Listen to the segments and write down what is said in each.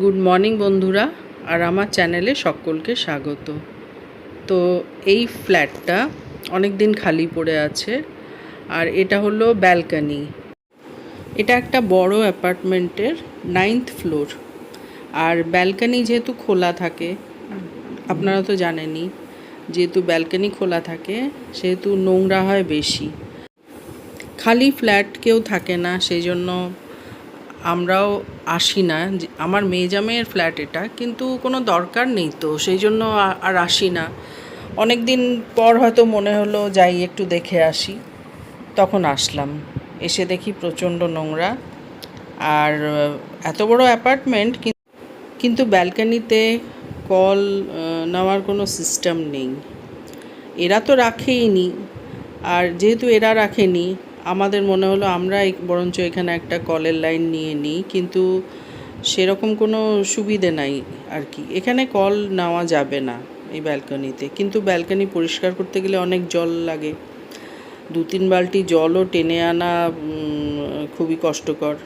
Good morning বন্ধুরা, আর আমার চ্যানেলে সকলকে স্বাগত। তো এই ফ্ল্যাটটা অনেক দিন খালি পড়ে আছে, আর এটা হলো ব্যালকানি। এটা একটা বড় অ্যাপার্টমেন্টের নাইন্থ ফ্লোর, আর ব্যালকানি যেহেতু খোলা থাকে, আপনারা তো জানেনই, যেহেতু ব্যালকানি খোলা থাকে, সেহেতু নোংরা হয় বেশি। খালি ফ্ল্যাট কেউ থাকে না, সেই জন্য আমরাও আসি না। আমার মেজামের ফ্ল্যাট এটা, কিন্তু কোনো দরকার নেই তো, সেই জন্য আর আসি না। অনেক দিন পর হয়তো মনে হলো, যাই একটু দেখে আসি। তখন আসলাম। এসে দেখি প্রচণ্ড নোংরা। আর, এত বড় অ্যাপার্টমেন্ট কিন্তু ব্যালকানিতে কল নেওয়ার কোনো সিস্টেম নেই। এরা তো রাখেই নি আর যেহেতু এরা রাখেনি আমাদের মনে হলো আমরা বরঞ্চ এখানে একটা কলের লাইন নিয়ে নিই, কিন্তু সেরকম কোনো সুবিধে নাই আর কি। এখানে কল নেওয়া যাবে না এই ব্যালকনিতে, কিন্তু ব্যালকনি পরিষ্কার করতে গেলে অনেক জল লাগে। দু তিন বালতি জলও টেনে আনা খুবই কষ্টকর।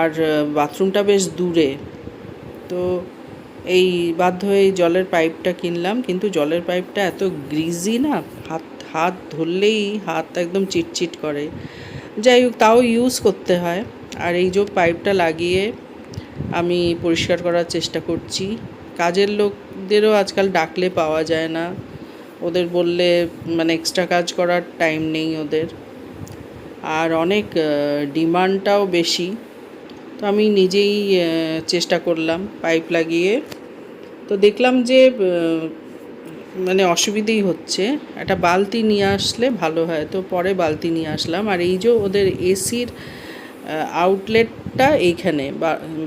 আর বাথরুমটা বেশ দূরে। তো এই বাধ্য হয়ে জলের পাইপটা কিনলাম, কিন্তু জলের পাইপটা এত গ্রিজি না হাত ধরলেই হাত একদম চিটচিট করে। যাই হোক, তাও ইউজ করতে হয়। আর এই যে পাইপটা লাগিয়ে আমি পরিষ্কার করার চেষ্টা করছি। কাজের লোকদেরও আজকাল ডাকলে পাওয়া যায় না। ওদের বললে মানে এক্সট্রা কাজ করার টাইম নেই ওদের। আর অনেক ডিমান্ডটাও বেশি। তো আমি নিজেই চেষ্টা করলাম পাইপ লাগিয়ে। তো দেখলাম যে মানে অসুবিধেই হচ্ছে। একটা বালতি নিয়ে আসলে ভালো হয়। তো পরে বালতি নিয়ে আসলাম। আর এই যে ওদের এসির আউটলেটটা এইখানে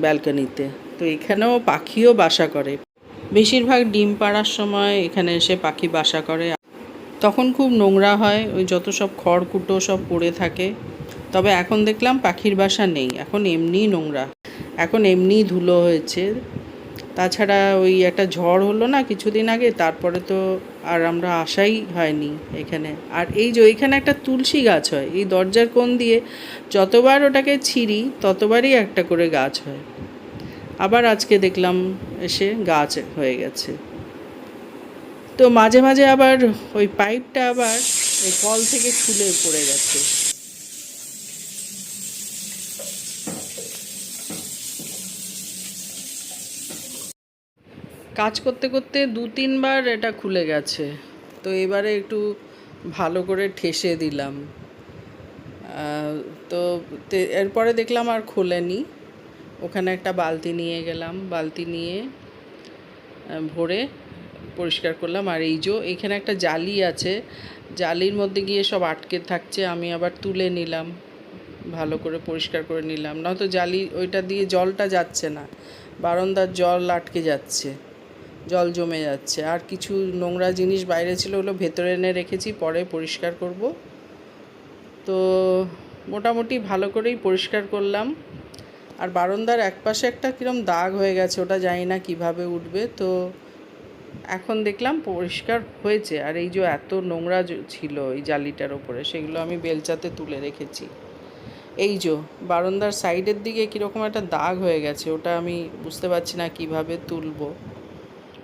ব্যালকানিতে। তো এখানেও পাখিও বাসা করে। বেশিরভাগ ডিম পাড়ার সময় এখানে এসে পাখি বাসা করে। তখন খুব নোংরা হয়। ওই যত সব খড়কুটো সব পড়ে থাকে। তবে এখন দেখলাম পাখির বাসা নেই। এখন এমনিই নোংরা। এখন এমনিই ধুলো হয়েছে। তাছাড়া ওই একটা ঝড় হলো না কিছুদিন আগে, তারপরে তো আর আমরা আসাই হয়নি এখানে। আর এই যে ওইখানে একটা তুলসী গাছ হয়, এই দরজার কোণ দিয়ে যতবার ওটাকে ছিঁড়ি, ততবারই একটা করে গাছ হয়। আবার আজকে দেখলাম এসে গাছ হয়ে গেছে। তো মাঝে মাঝে আবার ওই পাইপটা আবার ওই কল থেকে খুলে পড়ে গেছে। কাজ করতে করতে দু তিনবার এটা খুলে গেছে। তো এবারে একটু ভালো করে ঠেসে দিলাম। তো এরপরে দেখলাম আর খোলেনি। ওখানে একটা বালতি নিয়ে গেলাম। বালতি নিয়ে ভরে পরিষ্কার করলাম। আর এই যে এখানে একটা জালি আছে, জালির মধ্যে গিয়ে সব আটকে থাকছে, আমি আবার তুলে নিলাম। ভালো করে পরিষ্কার করে নিলাম। নয়তো জালি, ওইটা দিয়ে জলটা যাচ্ছে না। বারান্দার জল আটকে যাচ্ছে। জল জমে যাচ্ছে। আর কিছু নোংরা জিনিস বাইরে ছিল ওগুলো ভেতরে এনে রেখেছি, পরে পরিষ্কার করব। তো মোটামুটি ভালো করেই পরিষ্কার করলাম। আর বারান্দার একপাশে একটা কিরম দাগ হয়ে গেছে, ওটা জানি না কীভাবে উঠবে। তো এখন দেখলাম পরিষ্কার হয়েছে। আর এই যে এত নোংরা ছিল এই জালিটার ওপরে, সেগুলো আমি বেলচাতে তুলে রেখেছি। এই যে বারান্দার সাইডের দিকে কীরকম একটা দাগ হয়ে গেছে, ওটা আমি বুঝতে পারছি না কীভাবে তুলবো।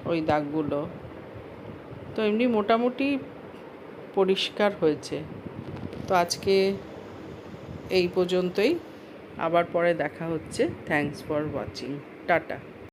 ওই দাগগুলো। তো এমনি মোটামুটি পরিষ্কার হয়েছে। তো আজকে এই পর্যন্তই। আবার পরে দেখা হচ্ছে। Thanks for watching tata.